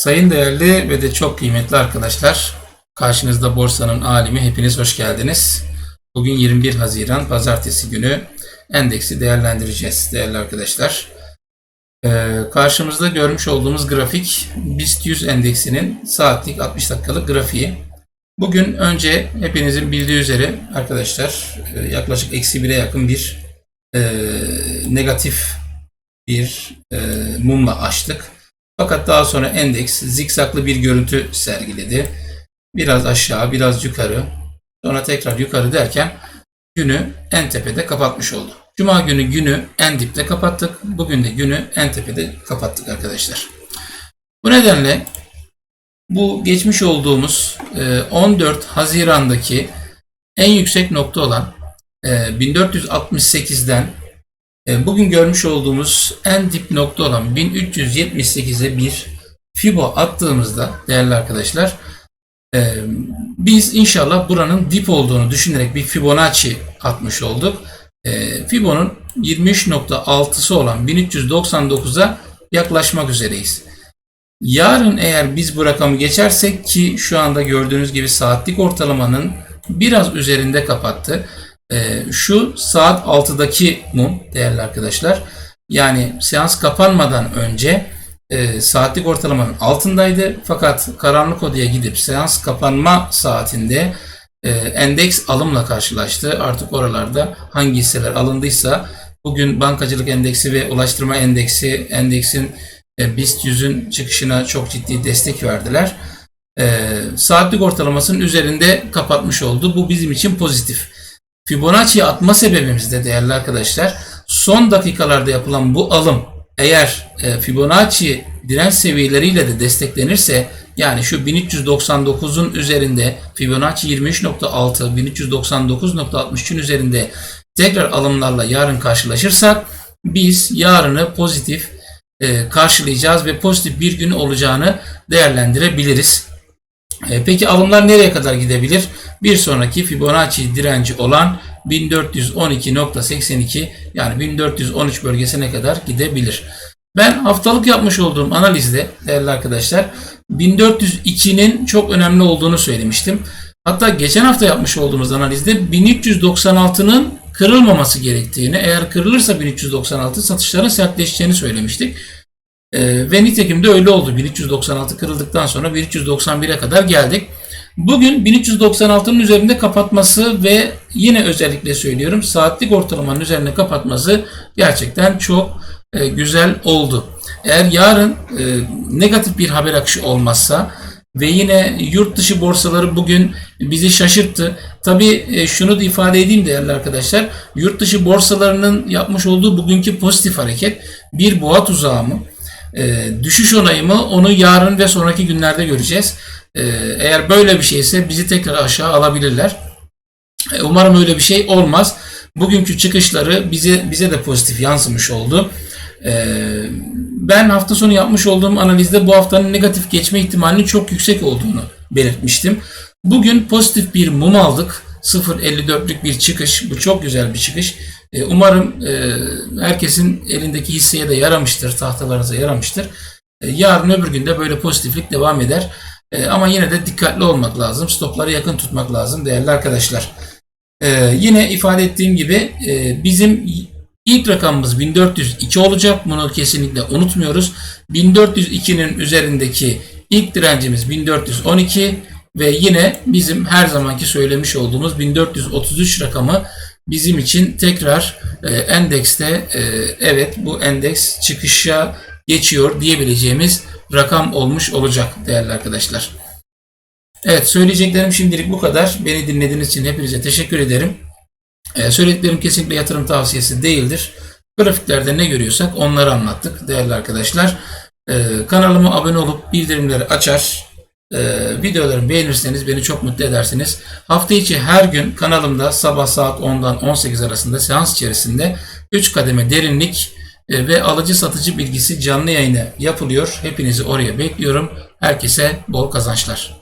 Sayın değerli ve de çok kıymetli arkadaşlar, karşınızda borsanın alimi hepiniz hoş geldiniz. Bugün 21 Haziran Pazartesi günü endeksi değerlendireceğiz değerli arkadaşlar. Ee, karşımızda görmüş olduğumuz grafik BIST 100 endeksinin saatlik 60 dakikalık grafiği. Bugün önce hepinizin bildiği üzere arkadaşlar e, yaklaşık eksi 1'e yakın bir e, negatif bir e, mumla açtık. Fakat daha sonra endeks zikzaklı bir görüntü sergiledi. Biraz aşağı, biraz yukarı, sonra tekrar yukarı derken günü en tepede kapatmış oldu. Cuma günü günü en dipte kapattık. Bugün de günü en tepede kapattık arkadaşlar. Bu nedenle bu geçmiş olduğumuz e, 14 Haziran'daki en yüksek nokta olan e, 1468'den e, Bugün görmüş olduğumuz en dip nokta olan 1378'e bir fibo attığımızda değerli arkadaşlar e, biz inşallah buranın dip olduğunu düşünerek bir Fibonacci atmış olduk. E, Fibo'nun 23.6'sı olan 1399'a yaklaşmak üzereyiz. Yarın eğer biz bu rakamı geçersek ki şu anda gördüğünüz gibi saatlik ortalamanın biraz üzerinde kapattı. Ee, şu saat 6'daki mum değerli arkadaşlar. Yani seans kapanmadan önce e, saatlik ortalamanın altındaydı. Fakat karanlık odaya gidip seans kapanma saatinde e, endeks alımla karşılaştı. Artık oralarda hangi hisseler alındıysa bugün bankacılık endeksi ve ulaştırma endeksi endeksin e, BIST 100'ün çıkışına çok ciddi destek verdiler. E, saatlik ortalamasının üzerinde kapatmış oldu. Bu bizim için pozitif. Fibonacci'ye atma sebebimiz de değerli arkadaşlar son dakikalarda yapılan bu alım eğer e, Fibonacci direnç seviyeleriyle de desteklenirse yani şu 1399'un üzerinde Fibonacci 23.6 1399.63'ün üzerinde tekrar alımlarla yarın karşılaşırsak biz yarını pozitif e, karşılayacağız ve pozitif bir gün olacağını değerlendirebiliriz. E, peki alımlar nereye kadar gidebilir? Bir sonraki Fibonacci direnci olan 1412.82 yani 1413 bölgesine kadar gidebilir. Ben haftalık yapmış olduğum analizde değerli arkadaşlar 1402'nin çok önemli olduğunu söylemiştim. Hatta geçen hafta yapmış olduğumuz analizde 1396'nın kırılmaması gerektiğini, eğer kırılırsa 1396 satışların sertleşeceğini söylemiştik. Ee, ve nitekim de öyle oldu. 1396 kırıldıktan sonra 1391'e kadar geldik. Bugün 1396'nın üzerinde kapatması ve yine özellikle söylüyorum saatlik ortalamanın üzerinde kapatması gerçekten çok e, güzel oldu. Eğer yarın e, negatif bir haber akışı olmazsa ve yine yurt dışı borsaları bugün bizi şaşırttı. Tabii e, şunu da ifade edeyim değerli arkadaşlar. Yurt dışı borsalarının yapmış olduğu bugünkü pozitif hareket bir boğa tuzağı mı? E, düşüş onayı mı? Onu yarın ve sonraki günlerde göreceğiz. E, eğer böyle bir şeyse bizi tekrar aşağı alabilirler. E, umarım öyle bir şey olmaz. Bugünkü çıkışları bize bize de pozitif yansımış oldu. E, ben hafta sonu yapmış olduğum analizde bu haftanın negatif geçme ihtimalinin çok yüksek olduğunu belirtmiştim. Bugün pozitif bir mum aldık. 0.54'lük bir çıkış. Bu çok güzel bir çıkış. E, umarım e, herkesin elindeki hisseye de yaramıştır, tahtalarınıza yaramıştır. E, yarın öbür günde böyle pozitiflik devam eder. Ama yine de dikkatli olmak lazım. Stopları yakın tutmak lazım değerli arkadaşlar. Yine ifade ettiğim gibi bizim ilk rakamımız 1402 olacak. Bunu kesinlikle unutmuyoruz. 1402'nin üzerindeki ilk direncimiz 1412 ve yine bizim her zamanki söylemiş olduğumuz 1433 rakamı bizim için tekrar e, endekste e, evet bu endeks çıkışa geçiyor diyebileceğimiz rakam olmuş olacak değerli arkadaşlar. Evet söyleyeceklerim şimdilik bu kadar. Beni dinlediğiniz için hepinize teşekkür ederim. Ee, söylediklerim kesinlikle yatırım tavsiyesi değildir. Grafiklerde ne görüyorsak onları anlattık değerli arkadaşlar. Ee, kanalıma abone olup bildirimleri açar, ee, videolarımı beğenirseniz beni çok mutlu edersiniz. Hafta içi her gün kanalımda sabah saat 10'dan 18 arasında seans içerisinde 3 kademe derinlik e, ve alıcı satıcı bilgisi canlı yayını yapılıyor. Hepinizi oraya bekliyorum. Herkese bol kazançlar.